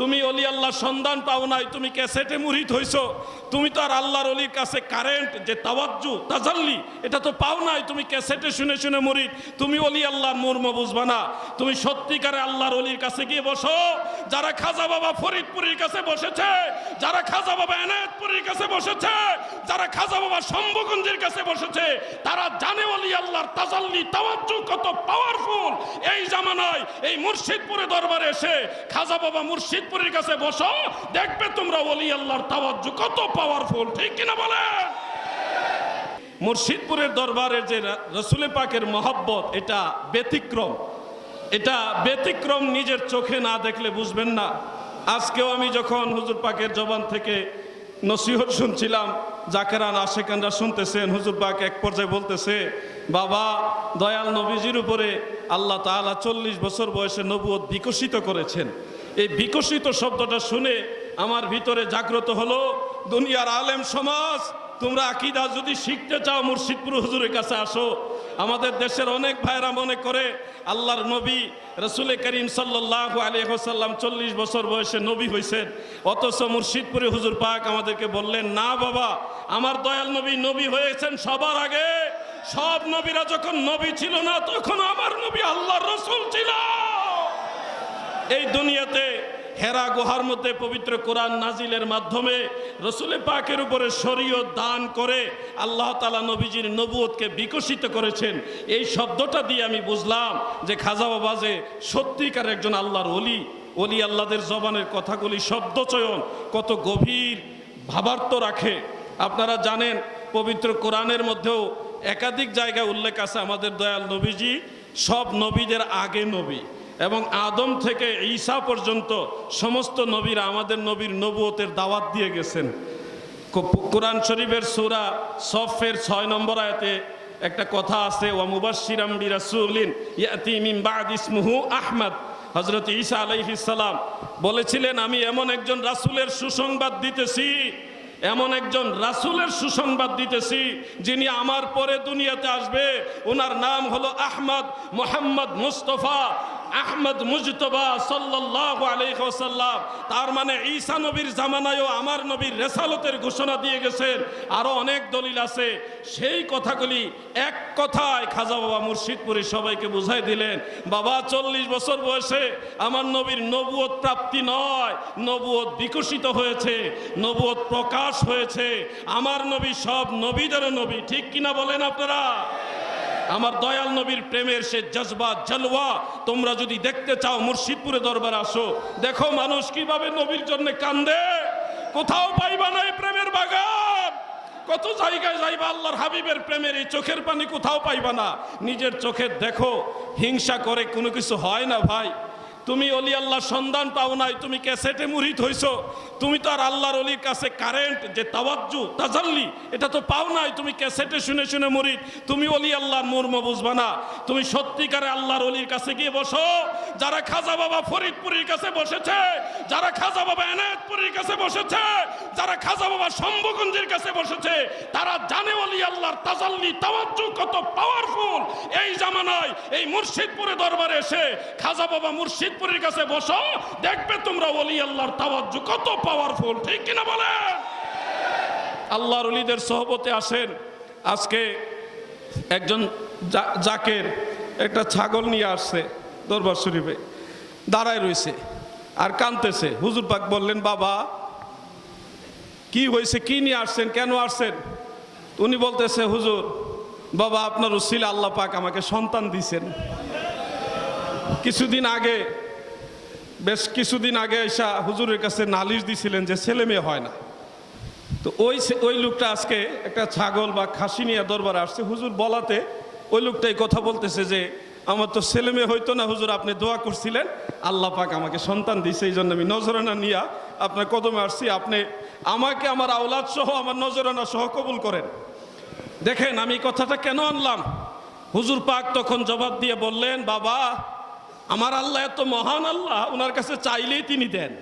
তুমি অলি আল্লাহ সন্ধান পাও নাই, তুমি ক্যাসেটে মুরিদ হইছো। তুমি তো আর আল্লাহর অলির কাছে কারেন্ট যে তাওয়াজ্জু, তাজাল্লি, এটা তো পাও নাই, তুমি ক্যাসেটে শুনে শুনে মুরিদ তুমি অলি আল্লাহর মর্ম বুঝবা না। তুমি সত্যিকারে আল্লাহর অলির কাছে গিয়ে বসো। যারা খাজা বাবা ফরিদপুরের কাছে বসেছে যারা খাজা বাবা এনায়তপুরের কাছে বসেছে, যারা খাজা বাবা শম্ভুগঞ্জের কাছে বসেছে, তারা জানে অলি আল্লাহর তাজাল্লি, তাওয়াজ্জু কত পাওয়ারফুল এই জামানায়, এই মুর্শিদপুরে দরবারে এসে খাজা বাবা মুর্শিদপুরের কাছে বসো, দেখবে তোমরা অলি আল্লাহর তাওয়াজ্জু কত পাওয়ারফুল ঠিক কিনা বলেন? মুর্শিদপুরের দরবারের যে রসুলে পাকের মহব্বত, এটা ব্যতিক্রম। এটা ব্যতিক্রম নিজের চোখে না দেখলে বুঝবেন না। আজকেও আমি যখন হুজুর পাকের জবান থেকে নসিহত শুনছিলাম জাকেরান আশেকানরা শুনতেছেন, হুজুর পাক এক পর্যায়ে বলতেছে, বাবা, দয়াল নবীজির উপরে আল্লাহ তাআলা চল্লিশ বছর বয়সে নবুয়ত বিকশিত করেছেন। এই বিকশিত শব্দটা শুনে আমার ভিতরে জাগ্রত হলো, দুনিয়ার আলেম সমাজ, তোমরা আকিদা যদি শিখতে চাও, মুর্শিদপুর হুজুরের কাছে আসো। আমাদের দেশের অনেক ভাইরা মনে করে, আল্লাহর নবী রসুল করিম সাল্লাহ আলিয়াল্লাম চল্লিশ বছর বয়সে নবী হয়েছেন অথচ মুর্শিদপুরে হুজুর পাক আমাদেরকে বললেন, না বাবা, আমার দয়াল নবী নবী হয়েছেন সবার আগে। সব নবীরা যখন নবী ছিল না, তখন আমার নবী আল্লাহর রসুল ছিল। এই দুনিয়াতে হেরা গুহার মধ্যে পবিত্র কোরআন নাজিলের মাধ্যমে রসুলের পাকের উপরে শরীয়ত দান করে আল্লাহ তালা নবীজির নবুয়তকে বিকশিত করেছেন। এই শব্দটা দিয়ে আমি বুঝলাম যে খাজা বাবা যে সত্যিকার একজন আল্লাহর অলি অলি আল্লাহদের জবানের কথাগুলি শব্দচয়ন কত গভীর ভাবার্থ রাখে। আপনারা জানেন, পবিত্র কোরআনের মধ্যেও একাধিক জায়গায় উল্লেখ আছে আমাদের দয়াল নবীজি, সব নবীদের আগে নবী। এবং আদম থেকে ঈসা পর্যন্ত সমস্ত নবীরা আমাদের নবীর নবুয়তের দাওয়াত দিয়ে গেছেন। কোরআন শরীফের সুরা সফের ছয় নম্বর আয়াতে একটা কথা আছে, ওয়া মুবাশশিরাম বিরাসূলিন ইয়াতি ইসমুহু আহমদ। হজরত ঈসা আলাইহিস সালাম বলেছিলেন, আমি এমন একজন রাসূলের সুসংবাদ দিতেছি, এমন একজন রাসূলের সুসংবাদ দিতেছি যিনি আমার পরে দুনিয়াতে আসবে। ওনার নাম হলো আহমদ মোহাম্মদ মুস্তফা। আহমদ মুজতবা সাল্লাল্লাহু আলাইহি ওয়াসাল্লাম, তার মানে ঈসা নবীর জামানায়ও আমার নবীর রেসালতের ঘোষণা দিয়ে গেছেন। আরও অনেক দলিল আছে। সেই কথাগুলি এক কথায় খাজা বাবা মুর্শিদপুরে সবাইকে বুঝাই দিলেন। বাবা, চল্লিশ বছর বয়সে আমার নবীর নবুয়ত প্রাপ্তি নয়। নবুয়ত বিকশিত হয়েছে, নবুয়ত প্রকাশ হয়েছে। আমার নবী সব নবীদেরও নবী, ঠিক কিনা বলেন আপনারা? আমার দয়াল নবীর প্রেমের সে জজবা, জলওয়া, তোমরা যদি দেখতে চাও মুর্শিদপুরে দরবার আসো, দেখো মানুষ কীভাবে নবীর জন্য কান্দে। কোথাও পাইবা না প্রেমের বাগান। কত জায়গায় যাইবা আল্লাহর হাবিবের প্রেমের এই চোখের পানি কোথাও পাইবা না। নিজের চোখে দেখো, হিংসা করে কোনো কিছু হয় না ভাই। তুমি অলি আল্লাহ সন্ধান পাও নাই, তুমি ক্যাসেটে মুরিদ হইছো। তুমি তো আর আল্লাহর অলির কাছে কারেন্ট যে তাওয়াজ্জু, তাজাল্লি, এটা তো পাও নাই, তুমি ক্যাসেটে শুনে শুনে মুরিদ তুমি অলি আল্লাহর মর্ম বুঝবা না। তুমি সত্যিকারে আল্লাহর অলির কাছে গিয়ে বসো। যারা খাজা বাবা ফরিদপুরের কাছে বসেছে, যারা খাজা বাবা এনায়তপুরের কাছে বসেছে, যারা খাজা বাবা শম্ভুগঞ্জের কাছে বসেছে, তারা জানে অলি আল্লাহর তাজাল্লি, তাওয়াজ্জু কত পাওয়ারফুল এই জামানায়, এই মুর্শিদপুরে দরবারে এসে খাজা বাবা মুর্শিদপুরের কাছে বসো, দেখবে তোমরা অলি আল্লাহর তাওয়াজ্জু কত পাওয়ারফুল ঠিক কিনা বলেন? আল্লাহর অলিদের সহবতে আসেন, আজকে একজন জাকের একটা ছাগল নিয়ে আসছে দরবার শরীফে, দাঁড়ায় রয়েছে আর কানতেছে। হুজুর পাক বললেন, বাবা, কি হয়েছে? কি নিয়ে আসছেন? কেন আসছেন? উনি বলতেছে, হুজুর, বাবা, আপনার উসিল আল্লাহ পাক আমাকে সন্তান দিছেন কিছুদিন আগে বেশ কিছুদিন আগে এসা হুজুরের কাছে নালিশ দিছিলেন যে ছেলে মেয়ে হয় না। তো ওই ওই লোকটা আজকে একটা ছাগল বা খাসি নিয়ে দরবারে আসছে। হুজুর বলাতে ওই লোকটাই কথা বলতেছে যে, আমার তো ছেলে মেয়ে হইতো না, হুজুর আপনি দোয়া করছিলেন। আল্লাহ পাক আমাকে সন্তান দিছে এই জন্য আমি নজরানা নিয়া আপনার কদমে আসছি। আপনি আমাকে, আমার আওলাদ সহ, আমার নজরানা সহ কবুল করেন। দেখেন আমি কথাটা কেন আনলাম? হুজুর পাক তখন জবাব দিয়ে বললেন, বাবা আমার আল্লাহ এত মহান আল্লাহ, ওনার কাছে চাইলেই তিনি দেন।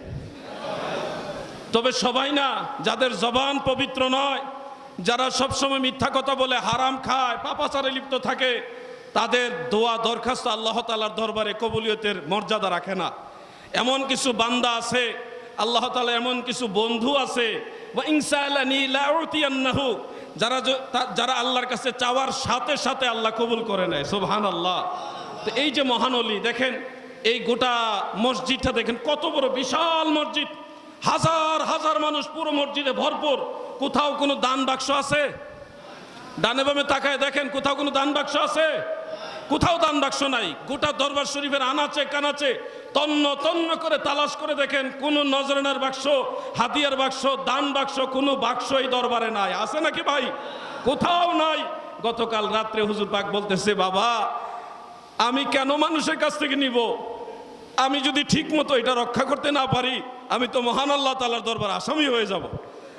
তবে সবাই না, যাদের জবান পবিত্র নয়, যারা সবসময় মিথ্যা কথা বলে হারাম খায়, পাপাচারে লিপ্ত থাকে, তাদের দোয়া, দরখাস্ত আল্লাহ তালার দরবারে কবুলিয়তের মর্যাদা রাখে না। এমন কিছু বান্দা আছে, আল্লাহ তালা এমন কিছু বন্ধু আছে যারা যারা আল্লাহর কাছে চাওয়ার সাথে সাথে আল্লাহ কবুল করে নেয় সোবহান আল্লাহ তো এই যে মহানলী দেখেন এই গোটা মসজিদটা দেখেন, কত বড় বিশাল মসজিদ। হাজার হাজার মানুষ পুরো মসজিদে ভরপুর। কোথাও কোনো দান বাক্স আছে? ডানে বামে তাকায় দেখেন, কোথাও কোনো দান বাক্স আছে? কোথাও দান বাক্স নাই। গোটা দরবার শরীফের আনাচে, কানাচে, তন্ন তন্ন করে তালাশ করে দেখেন, কোন নজরানার বাক্স হাতিয়ার বাক্স, দান বাক্স, কোনো বাক্স এই দরবারে নাই। আছে নাকি ভাই? কোথাও নাই। গতকাল রাত্রে হুজুর পাক বলতেছে, বাবা আমি কেন মানুষের কাছ থেকে নিব? আমি যদি ঠিক মতো এটা রক্ষা করতে না পারি, আমি তো মহান আল্লাহ তালার দরবার আসামি হয়ে যাব।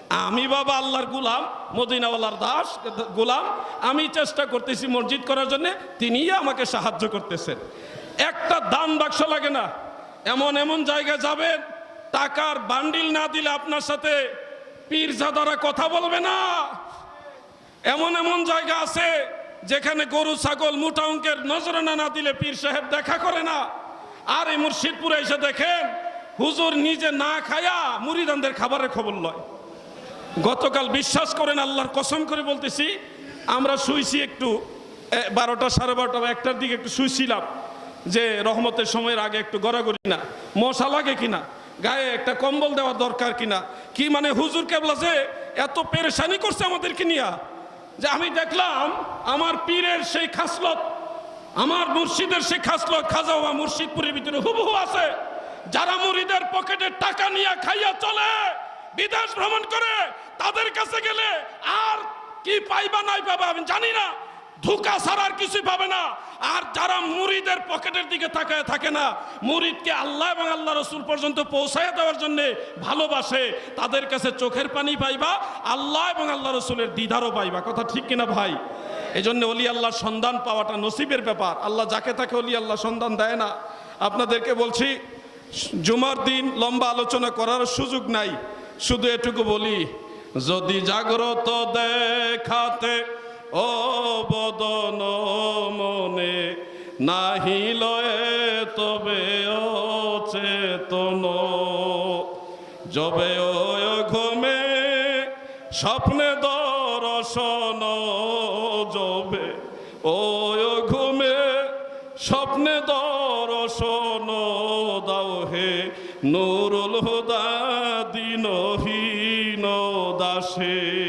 আমি বাবা আল্লাহর গুলাম, মদিনাওয়ালার দাস, গোলাম। আমি চেষ্টা করতেছি মসজিদ করার জন্য, তিনিই আমাকে সাহায্য করতেছেন। একটা দান বাক্স লাগে না। এমন এমন জায়গায় যাবেন, টাকার বান্ডিল না দিলে আপনার সাথে পীরজাদারা কথা বলবে না। এমন এমন জায়গা আছে যেখানে গরু, ছাগল, মোটা অঙ্কের নজরানা না দিলে পীর সাহেব দেখা করে না। আর এই মুর্শিদপুরে এসে দেখেন, হুজুর নিজে না খায়া মুরিদানদের খাবারের খবর লয়। গতকাল বিশ্বাস করেন আল্লাহর কসম করে বলতেছি, আমরা শুইছি একটু বারোটা সাড়ে বারোটা বা একটার দিকে একটু শুইছিলাম, যে রহমতের সময়ের আগে একটু গড়াগড়ি না মশা লাগে কিনা, গায়ে একটা কম্বল দেওয়া দরকার কিনা, কি মানে হুজুর কেবলা যে এত পেরেশানি করছে আমাদেরকে নিয়া? যে আমি দেখলাম আমার পীরের সেই খাসলত, আমার মুর্শিদের সেই খাসলত, খাজা বাবা মুর্শিদপুরের ভিতরে হুবহু আছে। যারা মুরিদের পকেটে টাকা নিয়ে খাইয়া চলে, বিদেশ ভ্রমণ করে, তাদের কাছে গেলে আর কি পাইবা নাই পাবা আমি জানি না। ধোকা ছাড়ার কিছুই পাবে না। আর যারা মুরিদের পকেটের দিকে তাকায় থাকে না মুরিদকে আল্লাহ এবং আল্লাহ রসুল পর্যন্ত পৌঁছায় দেওয়ার জন্য ভালোবাসে, তাদের কাছে চোখের পানি পাইবা, আল্লাহ এবং আল্লাহ রসুলের দিদারও পাইবা। কথা ঠিক কিনা ভাই? এই জন্য অলি আল্লাহর সন্ধান পাওয়াটা নসিবের ব্যাপার। আল্লাহ যাকে তাকে অলি আল্লাহ সন্ধান দেয় না। আপনাদেরকে বলছি, জুমার দিন লম্বা আলোচনা করার সুযোগ নাই। শুধু এটুকু বলি, যদি জাগ্রত দেখাতে, ও মনে নাহি লয়ে, তবে অচেতন। যবে ও ঘুমে স্বপ্নে দর্শন, যবে ও ঘুমে স্বপ্নে দর্শন, দাও হে নুরুল হুদা, দিনহীন দাসে।